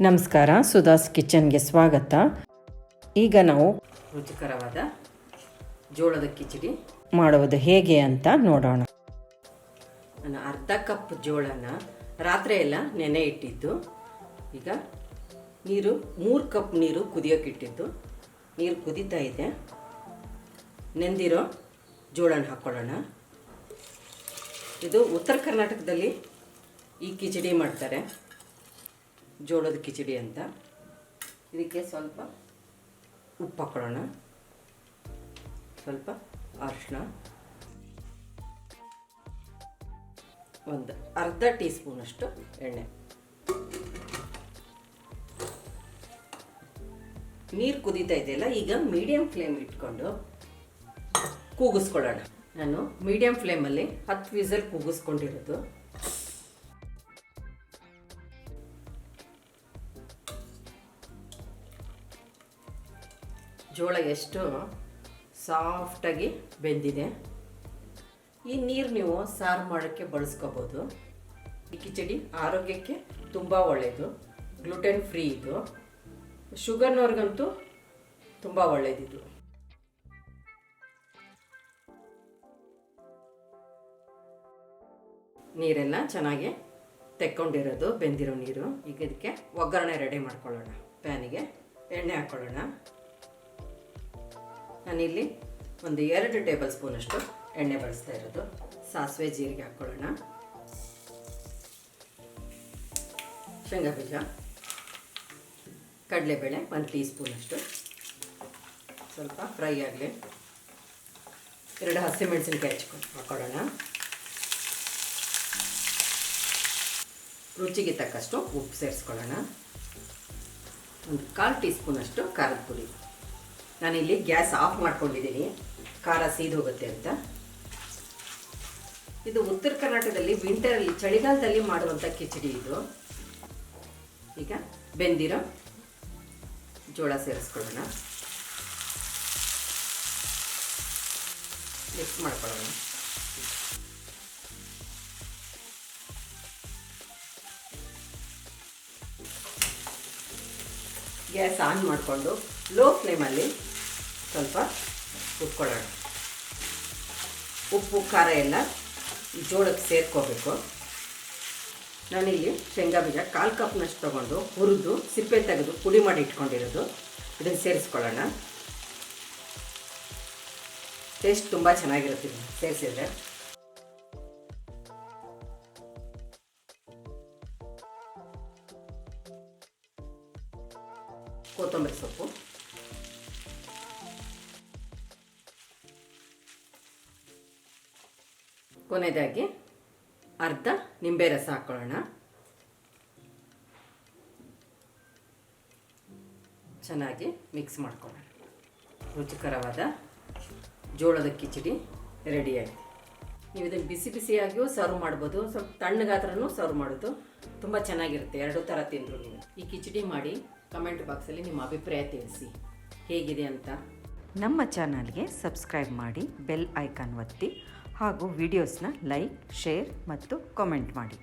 ನಮಸ್ಕಾರ ಸುಧಾಸ್ ಕಿಚನ್ಗೆ ಸ್ವಾಗತ. ಈಗ ನಾವು ರುಚಿಕರವಾದ ಜೋಳದ ಕಿಚಡಿ ಮಾಡುವುದು ಹೇಗೆ ಅಂತ ನೋಡೋಣ. ನಾನು ಅರ್ಧ ಕಪ್ ಜೋಳನ ರಾತ್ರಿ ಎಲ್ಲ ನೆನೆ ಇಟ್ಟಿದ್ದು. ಈಗ ನೀರು ಮೂರು ಕಪ್ ನೀರು ಕುದಿಯೋಕೆ ಇಟ್ಟಿದ್ದು. ನೀರು ಕುದೀತಾ ಇದೆ. ನೆಂದಿರೋ ಜೋಳನ ಹಾಕ್ಕೊಳ್ಳೋಣ ಇದು ಉತ್ತರ ಕರ್ನಾಟಕದಲ್ಲಿ ಈ ಕಿಚಡಿ ಮಾಡ್ತಾರೆ. ಜೋಳದ ಕಿಚಡಿ ಅಂತ. ಇದಕ್ಕೆ ಸ್ವಲ್ಪ ಉಪ್ಪು ಹಾಕೊಳ್ಳೋಣ ಸ್ವಲ್ಪ ಅರಿಶಿನ ಒಂದು ಅರ್ಧ ಟೀ ಸ್ಪೂನಷ್ಟು ಎಣ್ಣೆ. ನೀರು ಕುದೀತಾ ಇದೆಯಲ್ಲ, ಈಗ ಮೀಡಿಯಂ ಫ್ಲೇಮ್ ಇಟ್ಕೊಂಡು ಕೂಗಿಸ್ಕೊಳ್ಳೋಣ. ನಾನು ಮೀಡಿಯಂ ಫ್ಲೇಮಲ್ಲಿ ಹತ್ತು ವಿಸಲ್ ಕೂಗಿಸ್ಕೊಂಡಿರೋದು. ಜೋಳ ಎಷ್ಟು ಸಾಫ್ಟಾಗಿ ಬೆಂದಿದೆ. ಈ ನೀರು ನೀವು ಸಾರು ಮಾಡೋಕ್ಕೆ ಬಳಸ್ಕೋಬೋದು. ಈ ಕಿಚಡಿ ಆರೋಗ್ಯಕ್ಕೆ ತುಂಬ ಒಳ್ಳೆಯದು ಗ್ಲುಟೆನ್ ಫ್ರೀ ಇದು. ಶುಗರ್ನವ್ರಿಗಂತೂ ತುಂಬ ಒಳ್ಳೆಯದಿದು ನೀರೆಲ್ಲ ಚೆನ್ನಾಗಿ ತೆಕ್ಕೊಂಡಿರೋದು, ಬೆಂದಿರೋ ನೀರು. ಈಗ ಇದಕ್ಕೆ ಒಗ್ಗರಣೆ ರೆಡಿ ಮಾಡ್ಕೊಳ್ಳೋಣ. ಪ್ಯಾನಿಗೆ ಎಣ್ಣೆ ಹಾಕ್ಕೊಳ್ಳೋಣ ನಾನಿಲ್ಲಿ ಒಂದು ಎರಡು ಟೇಬಲ್ ಸ್ಪೂನಷ್ಟು ಎಣ್ಣೆ ಬಳಸ್ತಾ ಇರೋದು. ಸಾಸಿವೆ ಜೀರಿಗೆ ಹಾಕ್ಕೊಳ್ಳೋಣ. ಶೇಂಗಾ ಬೀಜ ಕಡಲೆಬೇಳೆ ಒಂದು ಟೀ ಸ್ಪೂನಷ್ಟು ಸ್ವಲ್ಪ ಫ್ರೈ ಆಗಲಿ. ಎರಡು ಹಸಿಮೆಣಸಿನ್ಕಾಯಿ ಹಚ್ಕೊಂಡು ಹಾಕ್ಕೊಳ್ಳೋಣ. ರುಚಿಗೆ ತಕ್ಕಷ್ಟು ಉಪ್ಪು ಸೇರಿಸ್ಕೊಳ್ಳೋಣ. ಒಂದು ಕಾಲು ಟೀ ಸ್ಪೂನಷ್ಟು ಖಾರದ ಪುಡಿ. ನಾನಿಲ್ಲಿ ಗ್ಯಾಸ್ ಆಫ್ ಮಾಡ್ಕೊಂಡಿದ್ದೀನಿ. ಖಾರ ಸೀದು ಹೋಗುತ್ತೆ ಅಂತ. ಇದು ಉತ್ತರ ಕರ್ನಾಟಕದಲ್ಲಿ ವಿಂಟರಲ್ಲಿ ಚಳಿಗಾಲದಲ್ಲಿ ಮಾಡುವಂಥ ಕಿಚಡಿ ಇದು. ಈಗ ಬೆಂದಿರೋ ಜೋಳ ಸೇರಿಸ್ಕೊಳ್ಳೋಣ. ಮಿಕ್ಸ್ ಮಾಡ್ಕೊಳ್ಳೋಣ. ಗ್ಯಾಸ್ ಆನ್ ಮಾಡಿಕೊಂಡು ಲೋ ಫ್ಲೇಮಲ್ಲಿ ಸ್ವಲ್ಪ ಉಟ್ಕೊಳ್ಳೋಣ. ಉಪ್ಪು, ಖಾರ ಎಲ್ಲ ಜೋಳಕ್ಕೆ ಸೇರ್ಕೋಬೇಕು. ನಾನಿಲ್ಲಿ ಶೇಂಗಾ ಬೀಜ ಕಾಲು ಕಪ್ನಷ್ಟು ತೊಗೊಂಡು ಹುರಿದು ಸಿಪ್ಪೆ ತೆಗೆದು ಪುಡಿ ಮಾಡಿ ಇಟ್ಕೊಂಡಿರೋದು. ಇದನ್ನು ಸೇರಿಸ್ಕೊಳ್ಳೋಣ. ಟೇಸ್ಟ್ ತುಂಬ ಚೆನ್ನಾಗಿರುತ್ತೆ ಸೇರಿಸಿದ್ರೆ. ಕೊತ್ತಂಬರಿ ಸೊಪ್ಪು. ಕೊನೆಯದಾಗಿ ಅರ್ಧ ನಿಂಬೆ ರಸ ಹಾಕೊಳ್ಳೋಣ. ಚೆನ್ನಾಗಿ ಮಿಕ್ಸ್ ಮಾಡ್ಕೊಳ್ಳೋಣ. ರುಚಿಕರವಾದ ಜೋಳದ ಕಿಚಡಿ ರೆಡಿಯಾಗಿದೆ. ನೀವು ಇದನ್ನು ಬಿಸಿ ಬಿಸಿಯಾಗಿಯೂ ಸರ್ವ್ ಮಾಡ್ಬೋದು. ಸ್ವಲ್ಪ ತಣ್ಣಗಾದ್ರೂ ಸರ್ವ್ ಮಾಡೋದು ತುಂಬ ಚೆನ್ನಾಗಿರುತ್ತೆ. ಎರಡು ಥರ ತಿಂದರು ನೀವು. ಈ ಕಿಚಡಿ ಮಾಡಿ ಕಮೆಂಟ್ ಬಾಕ್ಸಲ್ಲಿ ನಿಮ್ಮ ಅಭಿಪ್ರಾಯ ತಿಳಿಸಿ. ಹೇಗಿದೆ ಅಂತ. ನಮ್ಮ ಚಾನಲ್ಗೆ ಸಬ್ಸ್ಕ್ರೈಬ್ ಮಾಡಿ ಬೆಲ್ ಐಕಾನ್ ಒತ್ತಿ. ಹಾಗೂ ವಿಡಿಯೋಸ್ನ ಲೈಕ್ ಶೇರ್ ಮತ್ತು ಕಾಮೆಂಟ್ ಮಾಡಿ.